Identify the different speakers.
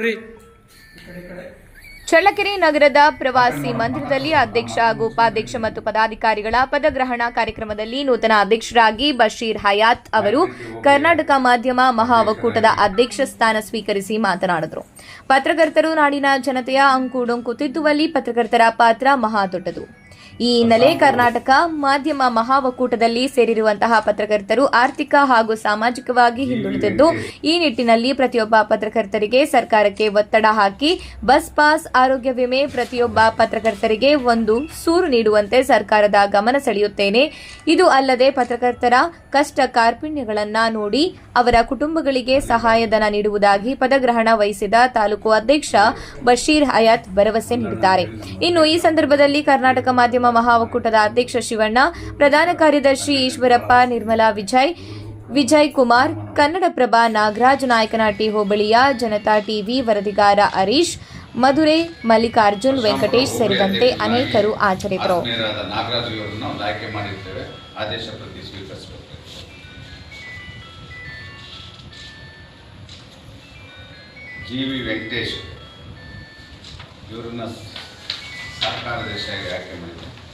Speaker 1: Free ఇక్కడ ఇక్కడే. ಚಳ್ಳಕೆರೆ ನಗರದ ಪ್ರವಾಸಿ ಮಂದಿರದಲ್ಲಿ ಅಧ್ಯಕ್ಷ ಹಾಗೂ ಉಪಾಧ್ಯಕ್ಷ ಮತ್ತು ಪದಾಧಿಕಾರಿಗಳ ಪದಗ್ರಹಣ ಕಾರ್ಯಕ್ರಮದಲ್ಲಿ ನೂತನ ಅಧ್ಯಕ್ಷರಾಗಿ ಬಶೀರ್ ಹಯಾತ್ ಅವರು ಕರ್ನಾಟಕ ಮಾಧ್ಯಮ ಮಹಾ ಒಕ್ಕೂಟದ ಅಧ್ಯಕ್ಷ ಸ್ಥಾನ ಸ್ವೀಕರಿಸಿ ಮಾತನಾಡಿದರು. ಪತ್ರಕರ್ತರು ನಾಡಿನ ಜನತೆಯ ಅಂಕುಡೊಂಕು ತಿದ್ದುವಲ್ಲಿ ಪತ್ರಕರ್ತರ ಪಾತ್ರ ಮಹಾ ದೊಡ್ಡದು. ಈ ಹಿನ್ನೆಲೆ ಕರ್ನಾಟಕ ಮಾಧ್ಯಮ ಮಹಾ ಒಕ್ಕೂಟದಲ್ಲಿ ಸೇರಿರುವಂತಹ ಪತ್ರಕರ್ತರು ಆರ್ಥಿಕ ಹಾಗೂ ಸಾಮಾಜಿಕವಾಗಿ ಹಿಂದುಳಿದಿದ್ದು, ಈ ನಿಟ್ಟಿನಲ್ಲಿ ಪ್ರತಿಯೊಬ್ಬ ಪತ್ರಕರ್ತರಿಗೆ ಸರ್ಕಾರಕ್ಕೆ ಒತ್ತಡ ಹಾಕಿ ಬಸ್ ಪಾಸ್ ಆರೋಗ್ಯ ವಿಮೆ ಪ್ರತಿಯೊಬ್ಬ ಪತ್ರಕರ್ತರಿಗೆ ಒಂದು ಸೂರು ನೀಡುವಂತೆ ಸರ್ಕಾರದ ಗಮನ ಸೆಳೆಯುತ್ತೇನೆ. ಇದು ಅಲ್ಲದೆ ಪತ್ರಕರ್ತರ ಕಷ್ಟ ಕಾರ್ಪಣ್ಯಗಳನ್ನು ನೋಡಿ ಅವರ ಕುಟುಂಬಗಳಿಗೆ ಸಹಾಯಧನ ನೀಡುವುದಾಗಿ ಪದಗ್ರಹಣ ವಹಿಸಿದ ತಾಲೂಕು ಅಧ್ಯಕ್ಷ ಬಶೀರ್ ಹಯಾತ್ ಭರವಸೆ ನೀಡಿದ್ದಾರೆ. ಇನ್ನು ಈ ಸಂದರ್ಭದಲ್ಲಿ ಕರ್ನಾಟಕ ಮಾಧ್ಯಮ ಮಹಾ ಒಕ್ಕೂಟದ ಅಧ್ಯಕ್ಷ ಶಿವಣ್ಣ, ಪ್ರಧಾನ ಕಾರ್ಯದರ್ಶಿ ಈಶ್ವರಪ್ಪ, ನಿರ್ಮಲಾ ವಿಜಯ್ ವಿಜಯ್ ಕುಮಾರ್, ಕನ್ನಡಪ್ರಭ ನಾಗರಾಜ್, ನಾಯಕನಹಟ್ಟಿ ಹೋಬಳಿಯ ಜನತಾ ಟಿವಿ ವರದಿಗಾರ ಹರೀಶ್ ಮಧುರೆ ಮಲ್ಲಿಕಾರ್ಜುನ್ ವೆಂಕಟೇಶ್ ಸೇರಿದಂತೆ ಅನೇಕರು ಹಾಜರಿದ್ದರು
Speaker 2: ಜಿ ವಿ ವೆಂಕಟೇಶ್ ಇವರನ್ನ ಸರ್ಕಾರದ ಆಯ್ಕೆ ಮಾಡಿದ್ದೇವೆ